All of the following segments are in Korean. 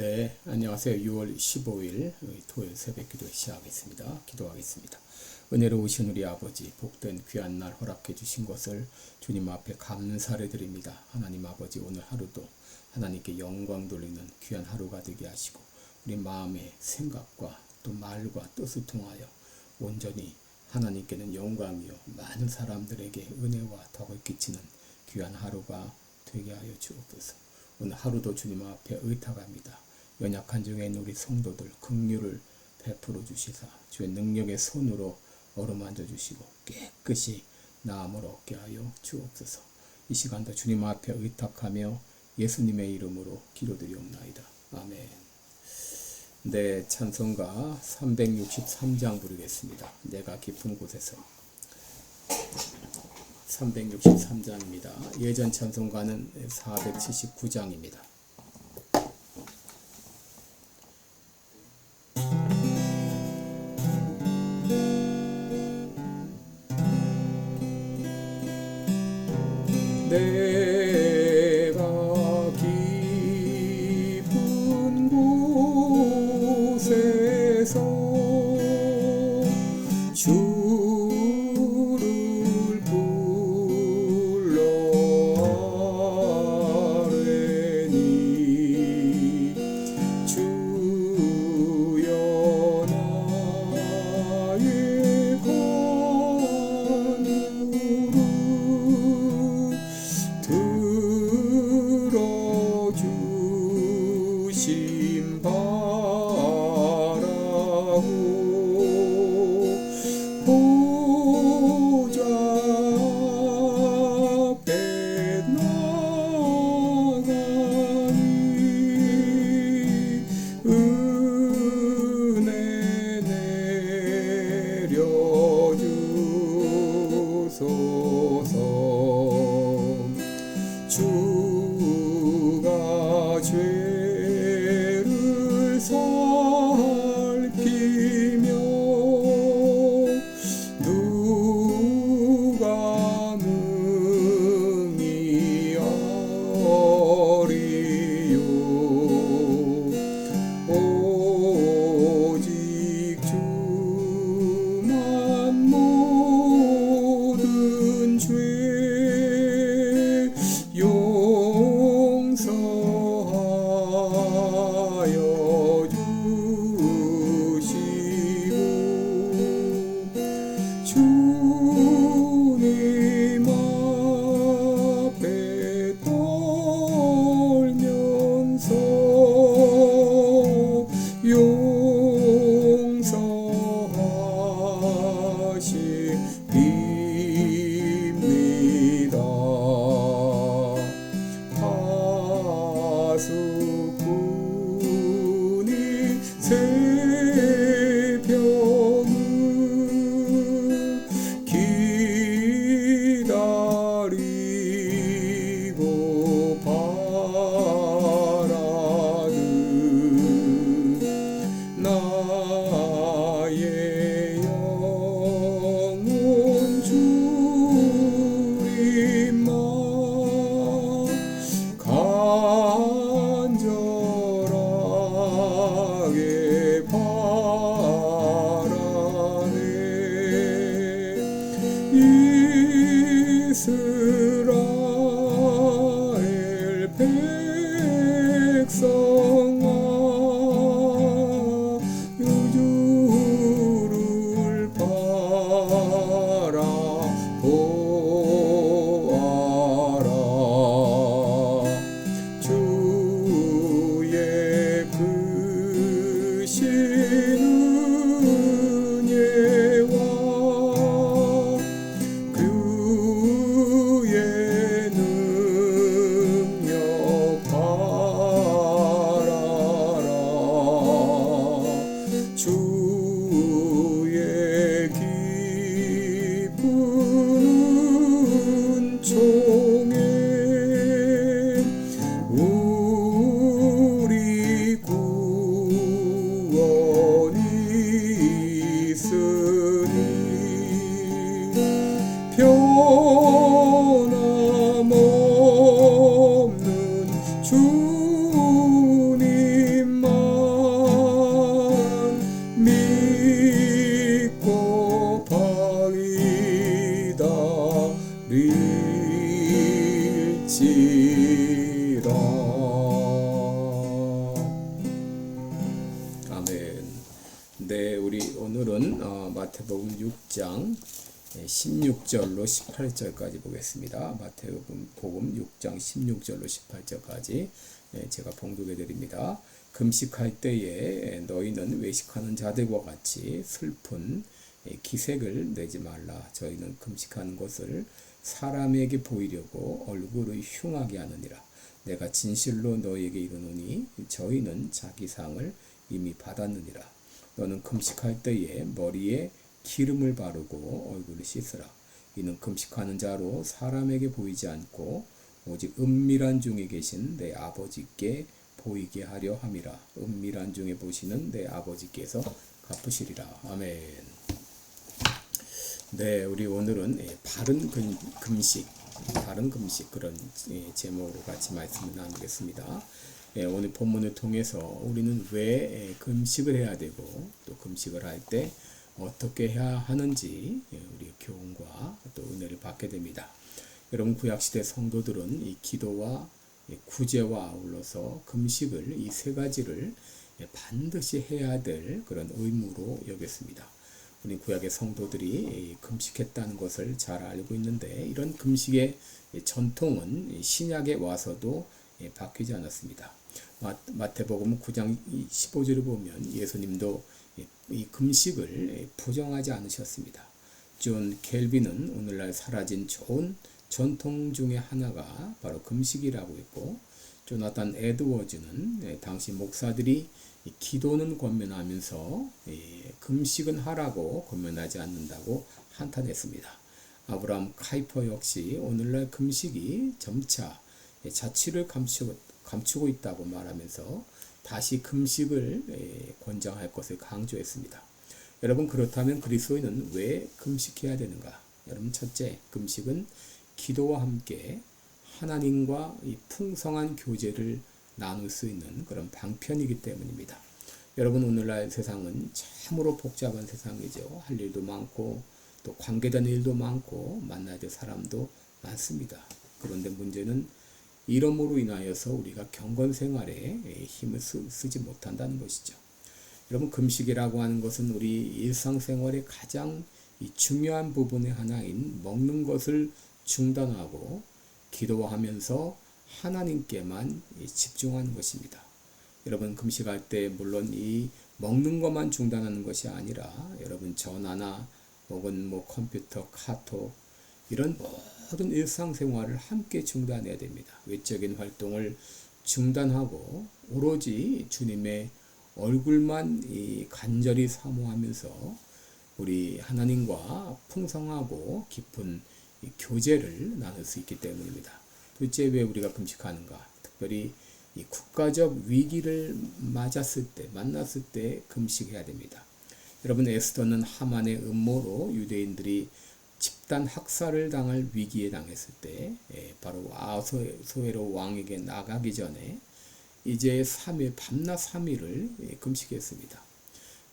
네, 안녕하세요. 6월 15일 토요일 새벽 기도 시작하겠습니다. 기도하겠습니다. 은혜로우신 우리 아버지, 복된 귀한 날 허락해 주신 것을 주님 앞에 감사를 드립니다. 하나님 아버지, 오늘 하루도 하나님께 영광 돌리는 귀한 하루가 되게 하시고, 우리 마음의 생각과 또 말과 뜻을 통하여 온전히 하나님께는 영광이요. 많은 사람들에게 은혜와 덕을 끼치는 귀한 하루가 되게 하여 주옵소서. 오늘 하루도 주님 앞에 의탁합니다. 연약한 중에 우리 성도들 긍휼을 베풀어 주시사 주의 능력의 손으로 어루만져 주시고 깨끗이 나음을 얻게 하여 주옵소서. 이 시간도 주님 앞에 의탁하며 예수님의 이름으로 기도드리옵나이다. 아멘. 네, 찬송가 363장 부르겠습니다. 내가 깊은 곳에서 363장입니다. 예전 찬송가는 479장입니다. 주 18절까지 보겠습니다. 마태복음 6장 16절로 18절까지 예, 제가 봉독해 드립니다. 금식할 때에 너희는 외식하는 자들과 같이 슬픈 예, 기색을 내지 말라. 저희는 금식하는 것을 사람에게 보이려고 얼굴을 흉하게 하느니라. 내가 진실로 너희에게 이르노니 저희는 자기 상을 이미 받았느니라. 너는 금식할 때에 머리에 기름을 바르고 얼굴을 씻으라. 이는 금식하는 자로 사람에게 보이지 않고 오직 은밀한 중에 계신 내 아버지께 보이게 하려 함이라. 은밀한 중에 보시는 내 아버지께서 갚으시리라. 아멘. 네, 우리 오늘은 예, 바른 금, 금식, 바른 금식 그런 예, 제목으로 같이 말씀을 나누겠습니다. 예, 오늘 본문을 통해서 우리는 왜 예, 금식을 해야 되고 또 금식을 할 때 어떻게 해야 하는지 예, 우리 교훈과 또 은혜를 받게 됩니다. 여러분 구약시대 성도들은 이 기도와 예, 구제와 아울러서 금식을 이 세 가지를 예, 반드시 해야 될 그런 의무로 여겼습니다. 우리 구약의 성도들이 금식했다는 것을 잘 알고 있는데 이런 금식의 전통은 신약에 와서도 예, 바뀌지 않았습니다. 마태복음 9장 15절을 보면 예수님도 이 금식을 부정하지 않으셨습니다. 존 켈빈은 오늘날 사라진 좋은 전통 중의 하나가 바로 금식이라고 했고 조나단 에드워즈는 예, 당시 목사들이 기도는 권면하면서 예, 금식은 하라고 권면하지 않는다고 한탄했습니다. 아브라함 카이퍼 역시 오늘날 금식이 점차 예, 자취를 감추고, 감추고 있다고 말하면서 다시 금식을 예, 권장할 것을 강조했습니다. 여러분 그렇다면 그리스도인은 왜 금식해야 되는가? 여러분 첫째 금식은 기도와 함께 하나님과 이 풍성한 교제를 나눌 수 있는 그런 방편이기 때문입니다. 여러분 오늘날 세상은 참으로 복잡한 세상이죠. 할 일도 많고 또 관계된 일도 많고 만나야 될 사람도 많습니다. 그런데 문제는 이러므로 인하여서 우리가 경건 생활에 힘을 쓰, 지 못한다는 것이죠. 여러분 금식이라고 하는 것은 우리 일상생활의 가장 중요한 부분의 하나인 먹는 것을 중단하고 기도하면서 하나님께만 집중하는 것입니다. 여러분 금식할 때 물론 이 먹는 것만 중단하는 것이 아니라 여러분 전화나 혹은 뭐 컴퓨터, 카톡 이런 모든 일상생활을 함께 중단해야 됩니다. 외적인 활동을 중단하고 오로지 주님의 얼굴만 간절히 사모하면서 우리 하나님과 풍성하고 깊은 교제를 나눌 수 있기 때문입니다. 둘째 왜 우리가 금식하는가? 특별히 이 국가적 위기를 맞았을 때, 만났을 때 금식해야 됩니다. 여러분 에스더는 하만의 음모로 유대인들이 집단 학살을 당할 위기에 당했을 때 예, 바로 아소에로 왕에게 나가기 전에 이제 3일 밤낮 3일을 예, 금식했습니다.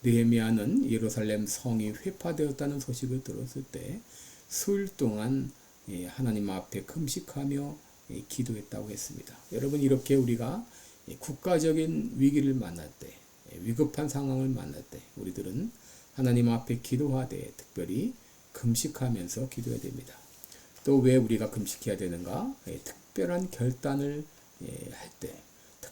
느헤미야는 예루살렘 성이 회파되었다는 소식을 들었을 때 수일 동안 예, 하나님 앞에 금식하며 기도했다고 했습니다. 여러분 이렇게 우리가 국가적인 위기를 만날 때 위급한 상황을 만날 때 우리들은 하나님 앞에 기도하되 특별히 금식하면서 기도해야 됩니다. 또 왜 우리가 금식해야 되는가? 특별한 결단을 할 때,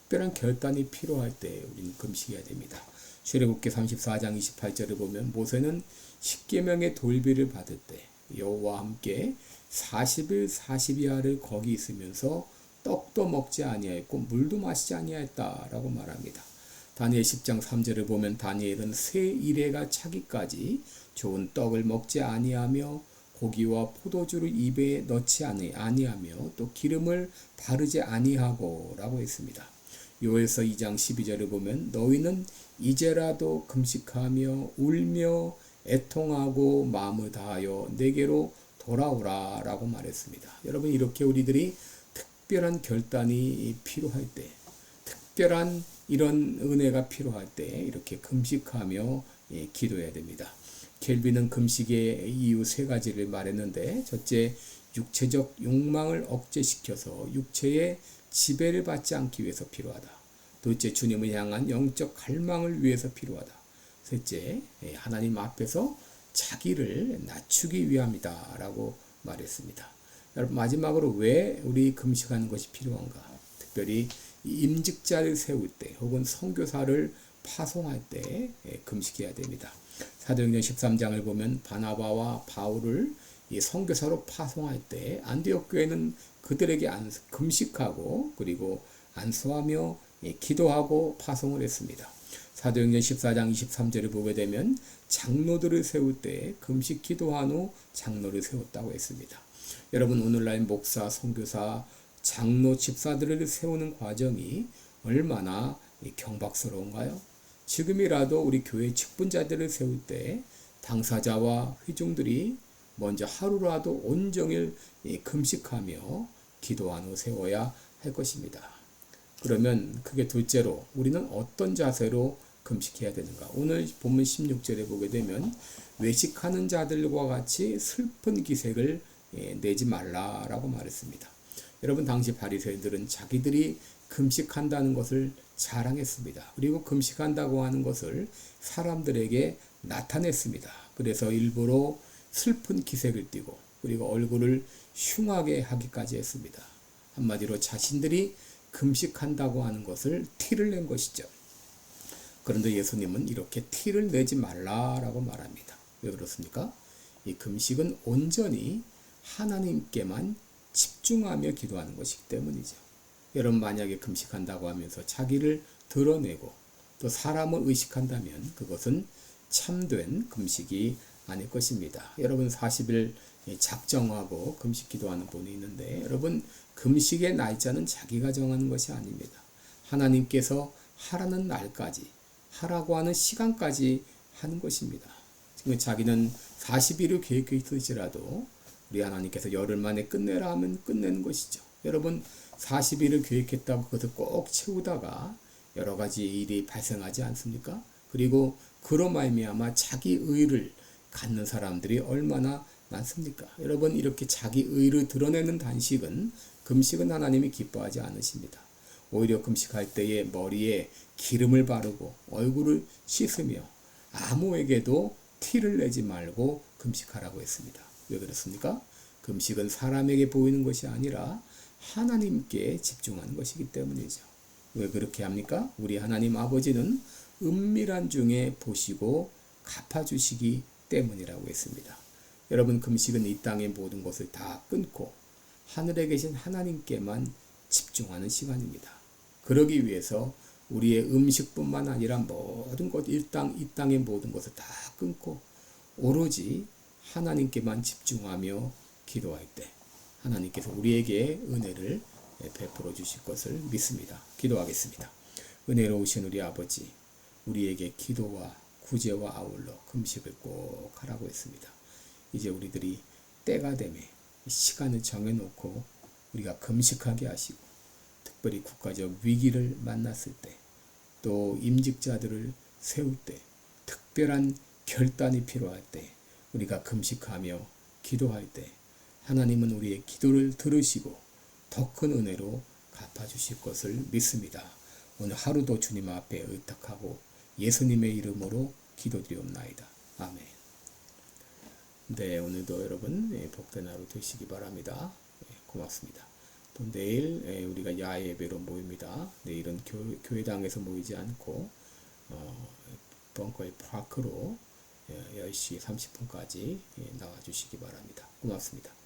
특별한 결단이 필요할 때 우리는 금식해야 됩니다. 출애굽기 34장 28절을 보면 모세는 십계명의 돌비를 받을 때 여호와와 함께 40일 40야를 거기 있으면서 떡도 먹지 아니하였고 물도 마시지 아니하였다라고 말합니다. 다니엘 10장 3절을 보면 다니엘은 세 일해가 차기까지 좋은 떡을 먹지 아니하며 고기와 포도주를 입에 넣지 아니하며 또 기름을 바르지 아니하고라고 했습니다. 요에서 2장 12절을 보면 너희는 이제라도 금식하며 울며 애통하고 마음을 다하여 내게로 돌아오라 라고 말했습니다. 여러분 이렇게 우리들이 특별한 결단이 필요할 때 특별한 이런 은혜가 필요할 때 이렇게 금식하며 예, 기도해야 됩니다. 켈빈은 금식의 이유 세 가지를 말했는데 첫째 육체적 욕망을 억제시켜서 육체의 지배를 받지 않기 위해서 필요하다. 둘째, 주님을 향한 영적 갈망을 위해서 필요하다. 셋째, 예, 하나님 앞에서 자기를 낮추기 위함이다. 라고 말했습니다. 여러분, 마지막으로 왜 우리 금식하는 것이 필요한가? 특별히 임직자를 세울 때 혹은 선교사를 파송할 때 예, 금식해야 됩니다. 사도행전 13장을 보면 바나바와 바울을 이 선교사로 파송할 때 안디옥 교회는 그들에게 안, 금식하고 그리고 안수하며 예, 기도하고 파송을 했습니다. 사도행전 14장 23절을 보게 되면 장로들을 세울 때 금식 기도한 후 장로를 세웠다고 했습니다. 여러분 오늘날 목사, 선교사, 장로, 집사들을 세우는 과정이 얼마나 경박스러운가요? 지금이라도 우리 교회 직분자들을 세울 때 당사자와 회중들이 먼저 하루라도 온종일 금식하며 기도한 후 세워야 할 것입니다. 그러면 그게 둘째로 우리는 어떤 자세로 금식해야 되는가? 오늘 본문 16절에 보게 되면 외식하는 자들과 같이 슬픈 기색을 내지 말라라고 말했습니다. 여러분 당시 바리새인들은 자기들이 금식한다는 것을 자랑했습니다. 그리고 금식한다고 하는 것을 사람들에게 나타냈습니다. 그래서 일부러 슬픈 기색을 띠고 그리고 얼굴을 흉하게 하기까지 했습니다. 한마디로 자신들이 금식한다고 하는 것을 티를 낸 것이죠. 그런데 예수님은 이렇게 티를 내지 말라라고 말합니다. 왜 그렇습니까? 이 금식은 온전히 하나님께만 집중하며 기도하는 것이기 때문이죠. 여러분 만약에 금식한다고 하면서 자기를 드러내고 또 사람을 의식한다면 그것은 참된 금식이 아닐 것입니다. 여러분 40일 작정하고 금식 기도하는 분이 있는데 여러분 금식의 날짜는 자기가 정하는 것이 아닙니다. 하나님께서 하라는 날까지 하라고 하는 시간까지 하는 것입니다. 지금 자기는 40일을 계획해 있을지라도 우리 하나님께서 열흘 만에 끝내라 하면 끝내는 것이죠. 여러분 40일을 계획했다고 그것을 꼭 채우다가 여러 가지 일이 발생하지 않습니까? 그리고 그로 말미암아 자기 의를 갖는 사람들이 얼마나 많습니까? 여러분 이렇게 자기 의를 드러내는 단식은 금식은 하나님이 기뻐하지 않으십니다. 오히려 금식할 때에 머리에 기름을 바르고 얼굴을 씻으며 아무에게도 티를 내지 말고 금식하라고 했습니다. 왜 그렇습니까? 금식은 사람에게 보이는 것이 아니라 하나님께 집중하는 것이기 때문이죠. 왜 그렇게 합니까? 우리 하나님 아버지는 은밀한 중에 보시고 갚아주시기 때문이라고 했습니다. 여러분 금식은 이 땅의 모든 것을 다 끊고 하늘에 계신 하나님께만 집중하는 시간입니다. 그러기 위해서 우리의 음식뿐만 아니라 모든 것, 이 땅, 이 땅의 모든 것을 다 끊고 오로지 하나님께만 집중하며 기도할 때 하나님께서 우리에게 은혜를 베풀어 주실 것을 믿습니다. 기도하겠습니다. 은혜로우신 우리 아버지, 우리에게 기도와 구제와 아울러 금식을 꼭 하라고 했습니다. 이제 우리들이 때가 되매 시간을 정해놓고 우리가 금식하게 하시고 특별히 국가적 위기를 만났을 때 또 임직자들을 세울 때 특별한 결단이 필요할 때 우리가 금식하며 기도할 때 하나님은 우리의 기도를 들으시고 더 큰 은혜로 갚아주실 것을 믿습니다. 오늘 하루도 주님 앞에 의탁하고 예수님의 이름으로 기도드리옵나이다. 아멘. 네, 오늘도 여러분 예, 복된 하루 되시기 바랍니다. 예, 고맙습니다. 또 내일 예, 우리가 야외 예배로 모입니다. 내일은 교, 회당에서 모이지 않고 어, 벙커의 파크로 10시 30분까지 나와 주시기 바랍니다. 고맙습니다.